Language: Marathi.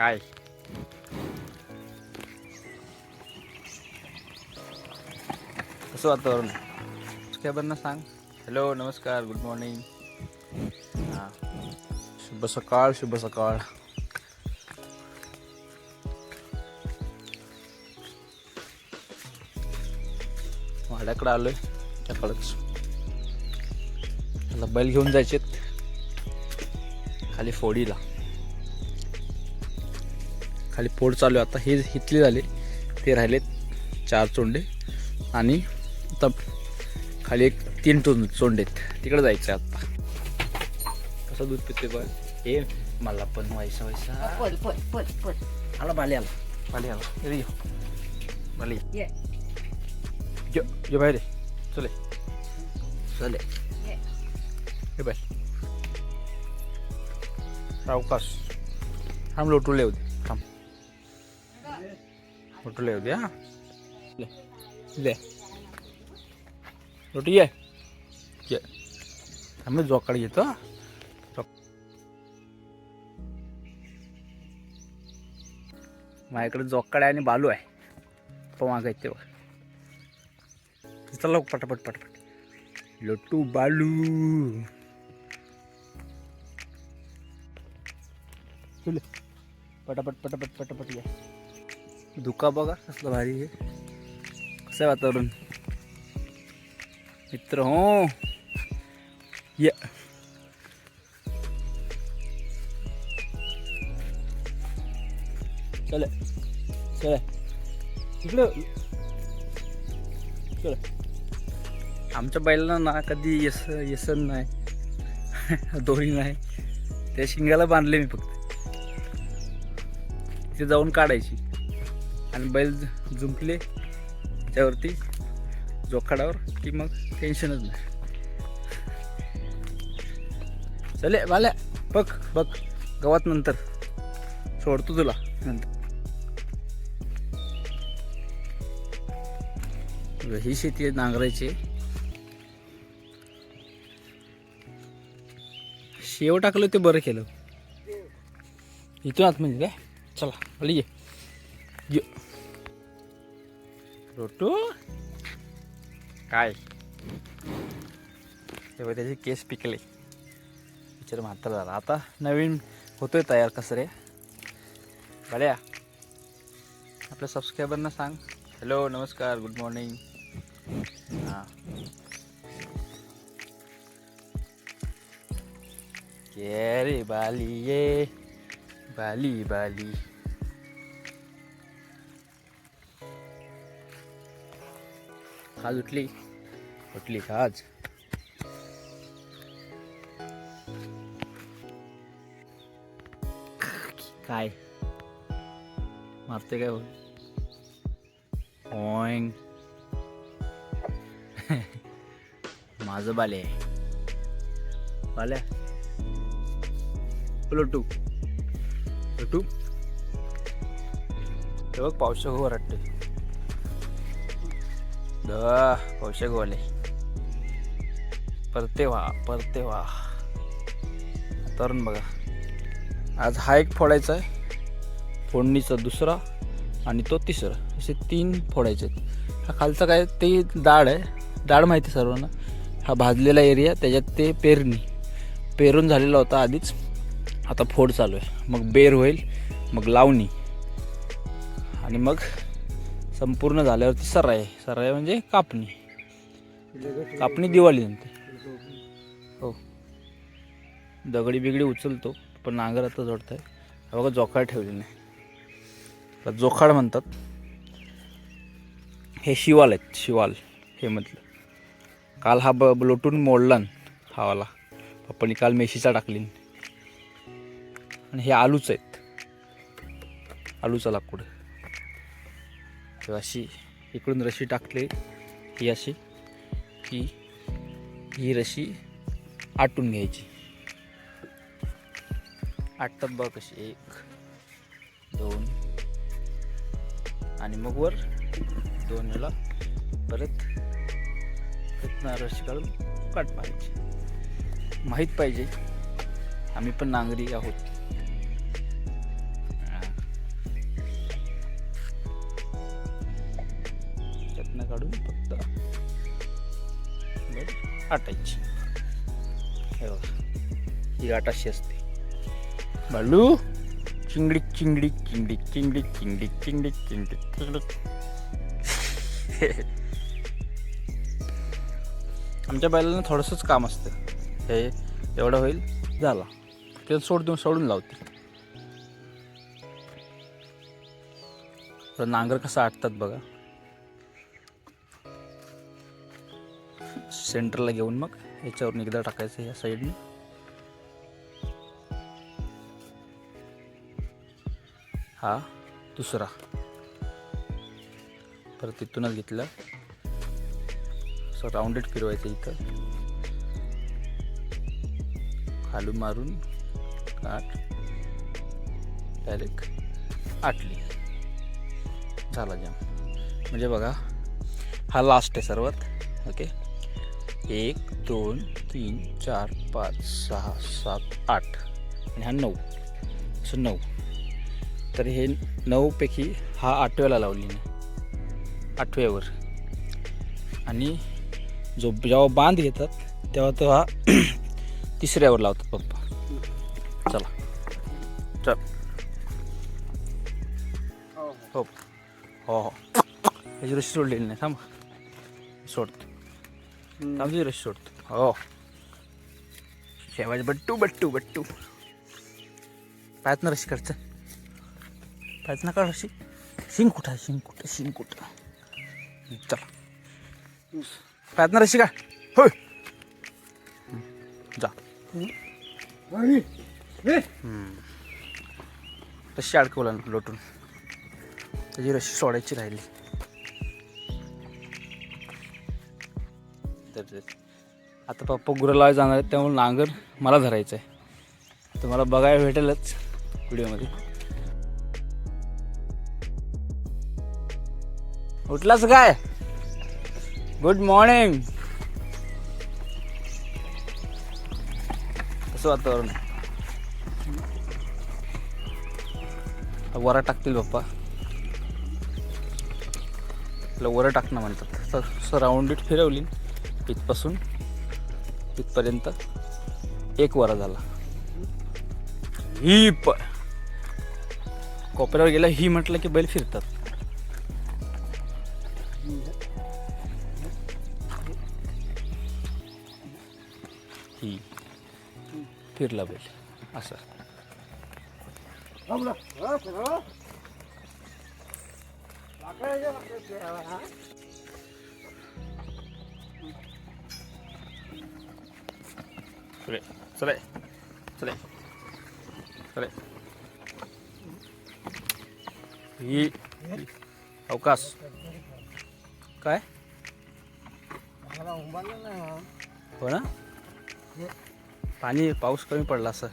काय? कसं वातावरण सबस्क्रायबरना सांग. हॅलो नमस्कार गुड मॉर्निंग हां. शुभ सकाळ शुभ सकाळ. वाड्याकडं आलोय त्याकडंच. त्याला बैल घेऊन जायचेत. खाली फोडीला. खाली फोड चालू आहे. आता हे हितले झाले ते राहिलेत चार चोंडे. आणि आता खाली एक तीन चोंड चोंडे आहेत. तिकडे जायचं आहे आता. कसं दूध पिते बघ? हे मला पण व्हायचं व्हायचा आला बाली आला. बाली आला. इथे ये. बाहेर ये. चले चले ये. हे बाय सावकाश. थांब लोटुले होते थांब लोटुले होते हा ले ले ये ये आम्ही जोकाड घेतो हा. जोक- माझ्याकडे जोकाड आहे आणि बालू आहे पण मागायचे तेव्हा चला पटापट पटापट लोटू बालू चल पटापट पटापट पटापट या धुका बघा कसलं भारी आहे. कसं आहे वातावरण? मित्र हो. ये. चल चल इकडं. चल आमच्या बैलांना ना कधी यस यसन नाही. दोरी नाही. त्या शिंगाला बांधले मी फक्त. तिथे जाऊन काढायची. आणि बैल जुंपले झुंपले त्यावरती जोखाडावर की मग टेन्शनच नाही. चले वाल्या बघ बघ गवत नंतर. सोडतो तुला नंतर. ही शेती आहे नांगरायची. शेव टाकलं ते बरं केलं. इथून आत म्हणजे काय? चला ये ये रोटू? काय? तेव्हा त्याचे केस पिकले. विचार म्हातार झाला. आता नवीन होतोय तयार कसं रे बड्या आपल्या सबस्क्रायबरना सांग. हॅलो नमस्कार गुड मॉर्निंग हां. के रे बाली ये बाली बाली. आज उठली. उठली का आज काय? मारते काय बोल ओंग माझं बाले बाल्या लोटू लोटू ते बघ पावसा हो वाटते द पावसा परते व्हा परते व्हा. तरुण बघा. आज हा एक फोडायचा आहे. फोडणीचा दुसरा आणि तो तिसरा. असे तीन फोडायचे आहेत. हा खालचा काय ते डाळ आहे. डाळ माहिती सर्वांना. हा भाजलेला एरिया त्याच्यात ते पेरणी. पेरून झालेला होता आधीच. आता फोड चालू आहे. मग बेर होईल मग लावणी. आणि मग संपूर्ण झाल्यावरती सराय. सराय म्हणजे कापणी. कापणी दिवाळी नंतर हो. दगडी बिगडी उचलतो पण नांगर आता जोडत आहे बघा जोखाड ठेवली नाही जोखाड म्हणतात. हे शिवाल आहेत शिवाल. हे म्हटलं. काल हा ब लोटून मोडला न हावाला पप्पानी काल मेशीचा टाकली आणि हे आलूच आहेत. आलूचा लाकूड. तेव्हा अशी इकडून रशी टाकली ही अशी की ही रशी आटून घ्यायची. आठ बघ कशी? एक दोन आणि मग वर दोन वेळा परत रशी काढून काट मारायची. माहीत पाहिजे आम्ही पण नांगरी आहोत. काढून फक्त आटायची. हे बघा ही आटाशी असते. बालू चिंगडी चिंगडी चिंगडी चिंगडी चिंगडी चिंगडी चिंगडी चिंगडी आमच्या बैलांना थोडंसंच काम असतं. हे एवढं होईल झाला. ते सोड देऊन सोडून लावते. नांगर कसं आटतात बघा. सेंटरला घेऊन मग याच्यावर एकदा टाकायचं या साईडने. हा दुसरा. परत तिथूनच घेतला. असं राऊंडेड फिरवायचं इथं. खालून मारून काट डायरेक्ट आटली झाला जाम म्हणजे बघा हा लास्ट आहे सर्वात. ओके एक दोन तीन चार पाच सहा सात आठ आणि हा नऊ. असं नऊ. तर हे नऊपैकी हा आठव्याला लावली आठव्यावर. आणि जो जेव्हा बांध घेतात तेव्हा तो हा तिसऱ्यावर लावतात पप्पा. चला. चल. हो. हो हो. त्याची रशी सोडलेली नाही. थांब. सोडतो. थांब तुझी रशी सोडतो. हो. शेवायचं बट्टू बट्टू बट्टू. पायात ना रशी काढचं पायात ना काढ रशी. शिंग कुठं आहे शिंग कुठं शिंग कुठं चला. पायात ना रशी का? होय. जा. रशी अडकवला ना लोटून. त्याची रशी सोडायची राहिली. तर आता पप्पा गुरं जाणार आहेत त्यामुळे नांगर मला धरायचं आहे. तुम्हाला बघायला भेटेलच व्हिडिओमध्ये. उठलास काय? गुड मॉर्निंग कसं वातावरण वरा टाकतील पप्पा. त्याला वरं टाकणं म्हणतात. तर राऊंडीत फिरवली. इथपासून इथपर्यंत एक वरा झाला. ही प कोपऱ्यावर गेला ही म्हटलं की बैल फिरतात. ही फिरला बैल असं. それ。それ。それ。それ。ही अवकाश काय हो ना पाणी पाऊस कमी पडला असं.